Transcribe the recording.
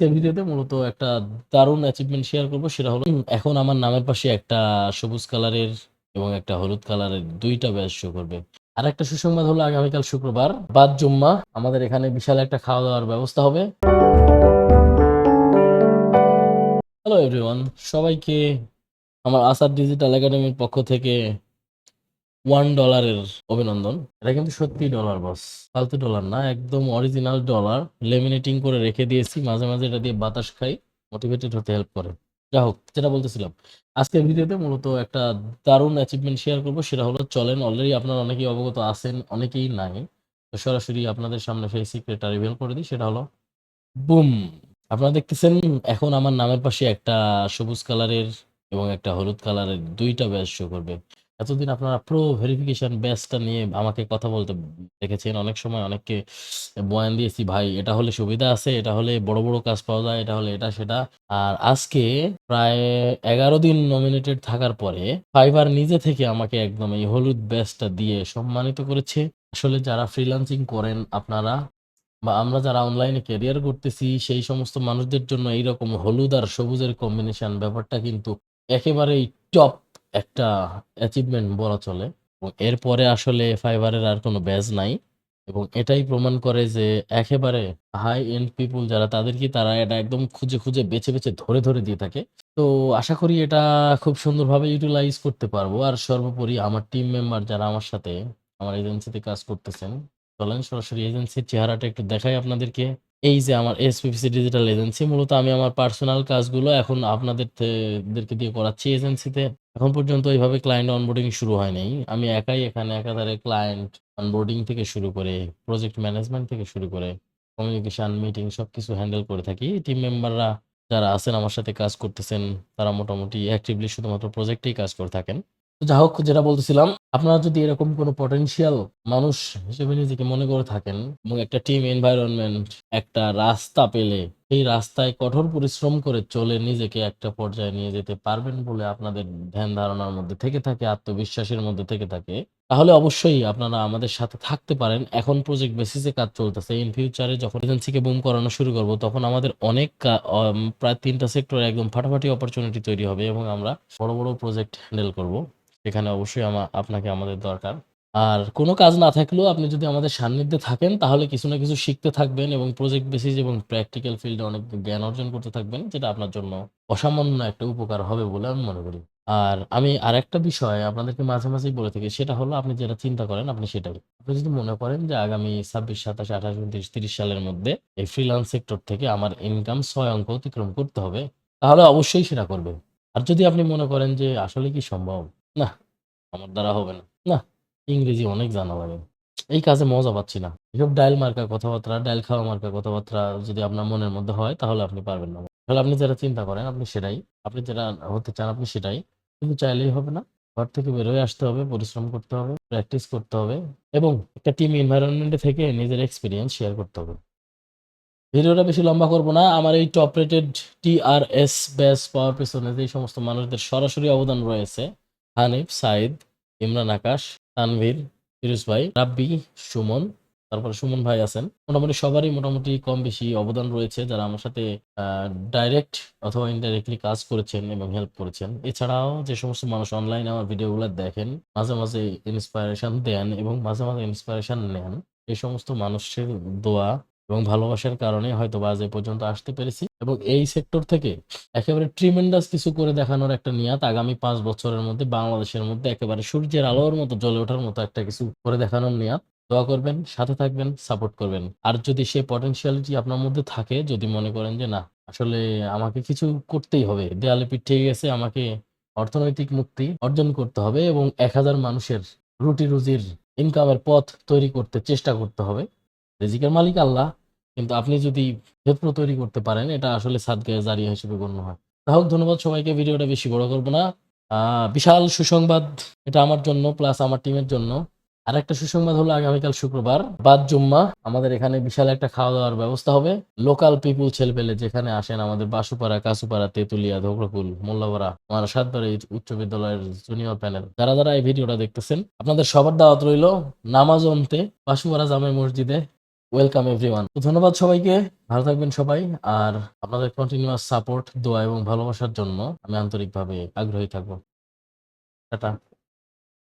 আজকের ভিডিওতে মূলত একটা দারুণ অ্যাচিভমেন্ট শেয়ার করব। সেটা হলো, এখন আমার নামের পাশে একটা সবুজ কালারের এবং একটা হলুদ কালারের দুইটা ব্যাচ শো করবে। আর একটা সুসংবাদ হলো, আগামীকাল শুক্রবার, বাদ জুম্মা, আমাদের এখানে বিশাল একটা খাওয়া দাওয়ার ব্যবস্থা হবে। হ্যালো এভরিওয়ান সবাইকে, আমার আসার ডিজিটাল একাডেমির পক্ষ থেকে ওয়ান ডলারের অভিনন্দন। এটা কিন্তু সত্যি ডলার বস ফালতু ডলার না, একদম অরিজিনাল ডলার লেমিনেটিং করে রেখে দিয়েছি, মাঝে মাঝে এটা দিয়ে বাতাস খাই মোটিভেটেড হতে হেল্প করে। যা হোক, যেটা বলতেছিলাম। আজকের ভিডিওতে মূলত একটা দারুণ অ্যাচিভমেন্ট শেয়ার করব, সেটা হলো চলেন অলরেডি আপনারা অনেকেই অবগত আছেন, অনেকেই নাই। তো সরাসরি আপনাদের সামনে সেই সিক্রেটটা রিভিল করে দিই, সেটা হলো বুম আপনারা দেখতেছেন, এখন আমার নামের পাশে একটা সবুজ কালারের এবং একটা হলুদ কালারের দুইটা ব্যাচ শো করবে। এতদিন আপনারা প্রো ভেরিফিকেশন ব্যাচটা নিয়ে আমাকে কথা বলতে দেখেছেন। অনেক সময় অনেককে বয়ান দিয়েছি, ভাই, এটা হলে সুবিধা আছে, এটা হলে বড় বড় কাজ পাওয়া যায়, এটা হলে এটা, সেটা। আর আজকে প্রায় এগারো দিন নমিনেটেড থাকার পরে ফাইবার নিজে থেকে আমাকে একদম এই হলুদ ব্যাচটা দিয়ে সম্মানিত করেছে। আসলে যারা ফ্রিল্যান্সিং করেন আপনারা বা আমরা যারা অনলাইনে ক্যারিয়ার করতেছি সেই সমস্ত মানুষদের জন্য এইরকম হলুদ আর সবুজের কম্বিনেশন ব্যাপারটা কিন্তু একেবারেই টপ একটা অ্যাচিভমেন্ট বলা চলে। এবং এরপরে আসলে ফাইবারের আর কোনো ব্যাজ নাই। এবং এটাই প্রমাণ করে যে একেবারে হাই এন্ড পিপুল যারা, তাদেরকে তারা এটা একদম খুঁজে খুঁজে, বেছে বেছে, ধরে ধরে দিয়ে থাকে। তো আশা করি এটা খুব সুন্দরভাবে ইউটিলাইজ করতে পারব। আর সর্বোপরি আমার টিম মেম্বার যারা আমার সাথে, আমার এজেন্সিতে কাজ করতেছেন, চলেন সরাসরি এজেন্সির চেহারাটা একটু দেখাই আপনাদেরকে। এই যে আমার এসপিপিসি ডিজিটাল এজেন্সি মূলত আমি আমার পার্সোনাল কাজগুলো এখন আপনাদের দিয়ে করাচ্ছি এজেন্সিতে এখন পর্যন্ত এইভাবে ক্লায়েন্ট অনবোর্ডিং শুরু হয় নাই। আমি একাই এখানে একাধারে ক্লায়েন্ট অনবোর্ডিং থেকে শুরু করে প্রজেক্ট ম্যানেজমেন্ট থেকে শুরু করে কমিউনিকেশন মিটিং সবকিছু হ্যান্ডেল করে থাকি। টিম মেম্বাররা যারা আছেন, আমার সাথে কাজ করতেছেন, তারা মোটামুটি অ্যাক্টিভলি শুধুমাত্র প্রজেক্টেই কাজ করে থাকেন। যা হোক, যেটা বলতেছিলাম, আপনারা যদি এরকম কোনো পটেনশিয়াল মানুষ হিসেবে নিজেকে মনে করে থাকেন এবং একটা টিম এনভায়রনমেন্ট একটা রাস্তা পেলে এই রাস্তায় কঠোর পরিশ্রম করে চলে নিজেকে একটা পর্যায়ে নিয়ে যেতে পারবেন বলে আপনাদের ধ্যান ধারণার মধ্যে থেকে থাকে, আত্মবিশ্বাসের মধ্যে থেকে থাকে, তাহলে অবশ্যই আপনারা আমাদের সাথে থাকতে পারেন। এখন প্রজেক্ট বেসিসে কাজ চলতেছে। ইন ফিউচারে যখন এজেন্সিকে বুম করানো শুরু করব, তখন আমাদের অনেক প্রায় তিনটা সেক্টরে একদম ফাটাফাটি অপরচুনিটি তৈরি হবে এবং আমরা বড় বড় প্রজেক্ট হ্যান্ডেল করব। সেখানে অবশ্যই আমা, আপনাকে আমাদের দরকার। আর কোনো কাজ না থাকলেও আপনি যদি আমাদের সান্নিধ্যে থাকেন, তাহলে কিছু না কিছু শিখতে থাকবেন এবং প্রজেক্ট বেসিস এবং প্র্যাকটিক্যাল ফিল্ডে অনেক জ্ঞান অর্জন করতে থাকবেন, যেটা আপনার জন্য অসামান্য একটা উপকার হবে বলে আমি মনে করি। আর আমি আর একটা বিষয় আপনাদেরকে মাঝে মাঝেই বলে থাকি, সেটা হলো আপনি যেটা চিন্তা করেন, আপনি সেটাই। আপনি যদি মনে করেন যে আগামী ছাব্বিশ, সাতাশ, আঠাশ উনত্রিশ তিরিশ সালের মধ্যে এই ফ্রিল্যান্স সেক্টর থেকে আমার ইনকাম ছয় অঙ্ক অতিক্রম করতে হবে, তাহলে অবশ্যই সেটা করবে আর যদি আপনি মনে করেন যে আসলে কি সম্ভব না, আমার দ্বারা হবে না। না, ইংরেজি অনেক জানা লাগে। এই কাজে মজা পাচ্ছি না। এসব ডায়াল মার্কা কথাবার্তা ডায়াল খাওয়া মার্কা কথাবার্তা যদি আপনার মনের মধ্যে হয়, তাহলে আপনি পারবেন না। তাহলে আপনি যেটা চিন্তা করেন, আপনি সেটাই। আপনি যেটা হতে চান, আপনি সেটাই। কিন্তু চাইলেই হবে না। ঘর থেকে বেরোয় আসতে হবে, পরিশ্রম করতে হবে প্র্যাকটিস করতে হবে এবং একটা টিম এনভায়রনমেন্টে থেকে নিজের এক্সপিরিয়েন্স শেয়ার করতে হবে। ভিডিওটা বেশি লম্বা করব না। আমার এই টপ রেটেড টিআরএস ব্যাস পাওয়ার পেছনে যে সমস্ত মানুষদের সরাসরি অবদান রয়েছে। হানিফ সাইদ ইমরান আকাশ, তানভীর, ফিরোজ ভাই, রাব্বি, সুমন, তারপরে সুমন ভাই আছেন। মোটামুটি সবারই মোটামুটি কম বেশি অবদান রয়েছে যারা আমার সাথে ডাইরেক্ট অথবা ইনডাইরেক্টলি কাজ করেছেন এবং হেল্প করেছেন। এছাড়াও যে সমস্ত মানুষ অনলাইনে আমার ভিডিওগুলো দেখেন, মাঝে মাঝে ইন্সপায়ারেশন দেন এবং মাঝে মাঝে ইন্সপায়ারেশন নেন, এই সমস্ত মানুষের দোয়া এবং ভালোবাসার কারণে হয়তো বা আজ পর্যন্ত আসতে পেরেছি। এবং এই সেক্টর থেকে একেবারে ট্রিমেন্ডাস কিছু করে দেখানোর একটা নিয়াত আগামী পাঁচ বছরের মধ্যে বাংলাদেশের মধ্যে একেবারে সূর্যের আলোর মতো, জ্বলে ওঠার মতো একটা কিছু করে দেখানোর নিয়াত। দোয়া করবেন, সাথে থাকবেন সাপোর্ট করবেন। আর যদি সে পটেনশিয়ালিটি আপনার মধ্যে থাকে, যদি মনে করেন যে, না, আসলে আমাকে কিছু করতেই হবে, দেয়ালে পিঠ গেছে, আমাকে অর্থনৈতিক মুক্তি অর্জন করতে হবে এবং এক হাজার মানুষের রুটি রুজির ইনকামের পথ তৈরি করতে চেষ্টা করতে হবে। রিজিকের মালিক আল্লাহ কিন্তু আপনি যদি ক্ষেত্র তৈরি করতে পারেন, এটা আসলে সাদগায়ে জারিয়া হিসেবে গণ্য হয়। তা হোক, ধন্যবাদ সবাইকে, ভিডিওটা বেশি বড় করব না। বিশাল সুসংবাদ এটা আমার জন্য, প্লাস আমার টিমের জন্য। আর একটা সুসংবাদ হলো আগামীকাল শুক্রবার, বাদ জুম্মা। আমাদের এখানে বিশাল একটা খাওয়া দাওয়ার ব্যবস্থা হবে। লোকাল পিপুল ছেলেপেলে যেখানে আসেন, আমাদের বাসুপাড়া, কাসুপাড়া, তেতুলিয়া, ধোকরকুল, মোল্লাপাড়া, আমার সাতবাড়ি উচ্চ বিদ্যালয়ের জুনিয়র প্যানেল যারা যারা এই ভিডিওটা দেখতেছেন, আপনাদের সবার দাওয়াত রইল, নামাজ অন্তে বাসুপাড়া জামে মসজিদে ওয়েলকাম এভরিওয়ান ধন্যবাদ সবাইকে। ভালো থাকবেন সবাই। আর আপনাদের কন্টিনিউয়াস সাপোর্ট দোয়া এবং ভালোবাসার জন্য আমি আন্তরিকভাবে আগ্রহী থাকব। টাটা।